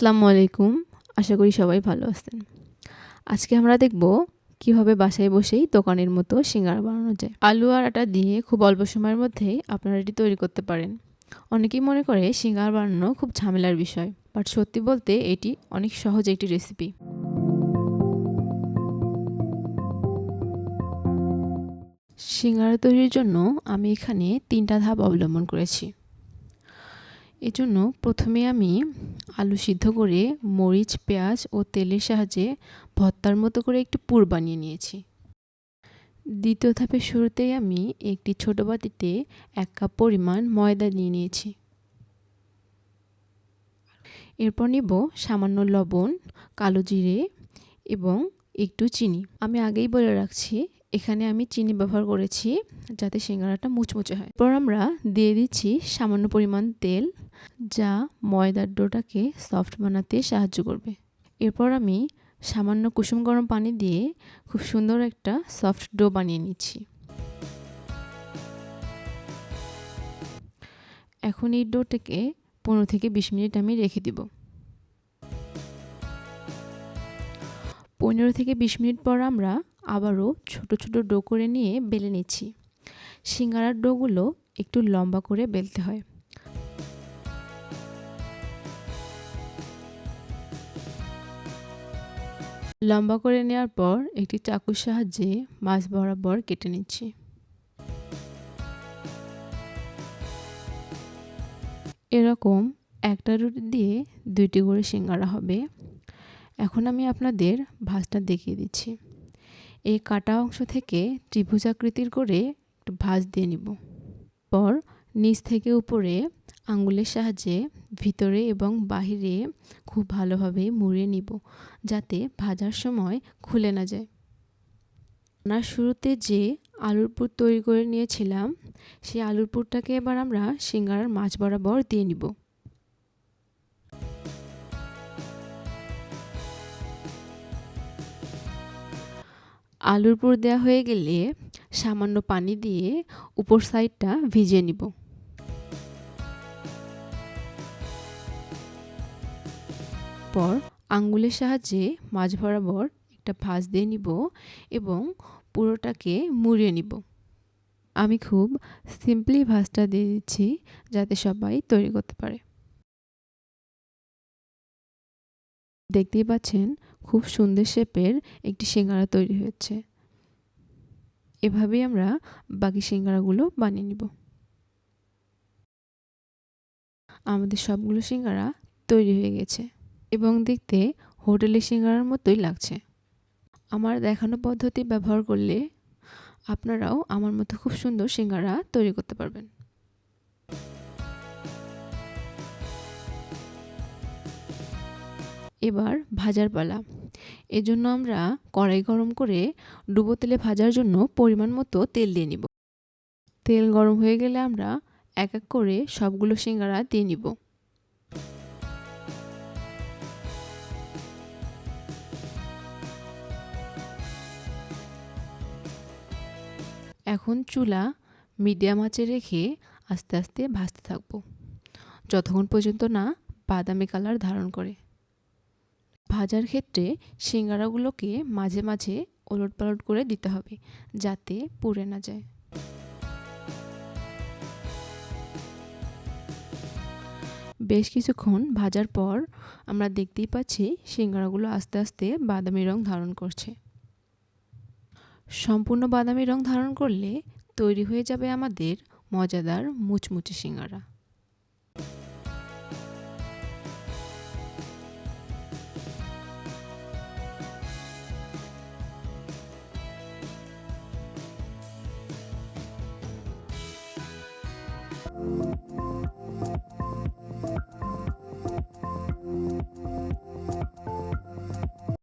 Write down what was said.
আসসালামু আলাইকুম। আশা করি সবাই ভালো আছেন। আজকে আমরা দেখব কীভাবে বাসায় বসেই দোকানের মতো সিঙ্গারা বানানো যায়। আলু আর আটা দিয়ে খুব অল্প সময়ের মধ্যেই আপনারা এটি তৈরি করতে পারেন। অনেকেই মনে করে সিঙ্গারা বানানো খুব ঝামেলার বিষয়, বাট সত্যি বলতে এটি অনেক সহজ একটি রেসিপি। সিঙ্গারা তৈরির জন্য আমি এখানে তিনটা ধাপ অবলম্বন করেছি। এজন্য প্রথমে আমি আলু সিদ্ধ করে মরিচ, পেঁয়াজ ও তেলের সাহায্যে ভর্তার মতো করে একটু পুর বানিয়ে নিয়েছি। দ্বিতীয় ধাপের শুরুতেই আমি একটি ছোট বাটিতে এক কাপ পরিমাণ ময়দা নিয়ে নিয়েছি। এরপর নিব সামান্য লবণ, কালো জিরে এবং একটু চিনি। আমি আগেই বলে রাখছি, এখানে আমি চিনি ব্যবহার করেছি যাতে সিঙ্গারাটা মুচমুচে হয়। এরপর আমরা দিয়ে দিচ্ছি সামান্য পরিমাণ তেল যা ময়দার ডোটাকে সফট বানাতে সাহায্য করবে। এরপর আমি সামান্য কুসুম গরম পানি দিয়ে খুব সুন্দর একটা সফট ডো বানিয়ে নিচ্ছি। এখন এই ডোটাকে পনেরো থেকে বিশ মিনিট আমি রেখে দিব। পনেরো থেকে বিশ মিনিট পর আমরা আবারও ছোট ছোট ডো করে নিয়ে বেলে নিচ্ছি। সিঙ্গারার ডোগুলো একটু লম্বা করে বেলতে হয়। লম্বা করে নেওয়ার পর একটি চাকুর সাহায্যে মাছ বরাবর কেটে নিচ্ছি। এরকম একটা রুটি দিয়ে দুইটি করে সিঙ্গারা হবে। এখন আমি আপনাদের ভাজটা দেখিয়ে দিচ্ছি। এই কাটা অংশ থেকে ত্রিভুজাকৃতির করে একটু ভাজ দিয়ে নিব। পর নিচ থেকে উপরে আঙ্গুলের সাহায্যে ভিতরে এবং বাহিরে খুব ভালোভাবে মুড়িয়ে নিব, যাতে ভাজার সময় খুলে না যায়। রান্নার শুরুতে যে আলুর পুর তৈরি করে নিয়েছিলাম সেই আলুর পুরটাকে এবার আমরা সিঙ্গারার মাছ বরাবর দিয়ে নিব। আলুর পুর দেওয়া হয়ে গেলে সামান্য পানি দিয়ে উপর সাইডটা ভিজিয়ে নিব। পর আঙ্গুলের সাহায্যে মাছ বরাবর একটা ভাঁজ দিয়ে নিব এবং পুরোটাকে মুড়িয়ে নিব। আমি খুব সিম্পলি ভাঁজটা দিয়ে দিচ্ছি যাতে সবাই তৈরি করতে পারে। দেখতেই পাচ্ছেন খুব সুন্দর শেপের একটি সিঙ্গারা তৈরি হয়েছে। এভাবেই আমরা বাকি সিঙ্গারাগুলো বানিয়ে নিব। আমাদের সবগুলো সিঙ্গারা তৈরি হয়ে গেছে। এবং দেখতে হোটেলের সিঙ্গারার মতোই লাগছে। আমার দেখানো পদ্ধতি ব্যবহার করলে আপনারাও আমার মতো খুব সুন্দর সিঙ্গারা তৈরি করতে পারবেন। এবার ভাজার পালা। এজন্য আমরা কড়াই গরম করে ডুবো তেলে ভাজার জন্য পরিমাণ মতো তেল দিয়ে নিব। তেল গরম হয়ে গেলে আমরা এক এক করে সবগুলো সিঙ্গারা দিয়ে নিব। এখন চুলা মিডিয়াম আঁচে রেখে আস্তে আস্তে ভাজতে থাকব। যতক্ষণ পর্যন্ত না বাদামি কালার ধারণ করে। ভাজার ক্ষেত্রে সিঙ্গারাগুলোকে মাঝে মাঝে ওলট পালট করে দিতে হবে, যাতে পুড়ে না যায়। বেশ কিছুক্ষণ ভাজার পর আমরা দেখতেই পাচ্ছি সিঙ্গারাগুলো আস্তে আস্তে বাদামি রং ধারণ করছে। সম্পূর্ণ বাদামি রং ধারণ করলে তৈরি হয়ে যাবে আমাদের মজাদার মুচমুচে সিঙ্গারা।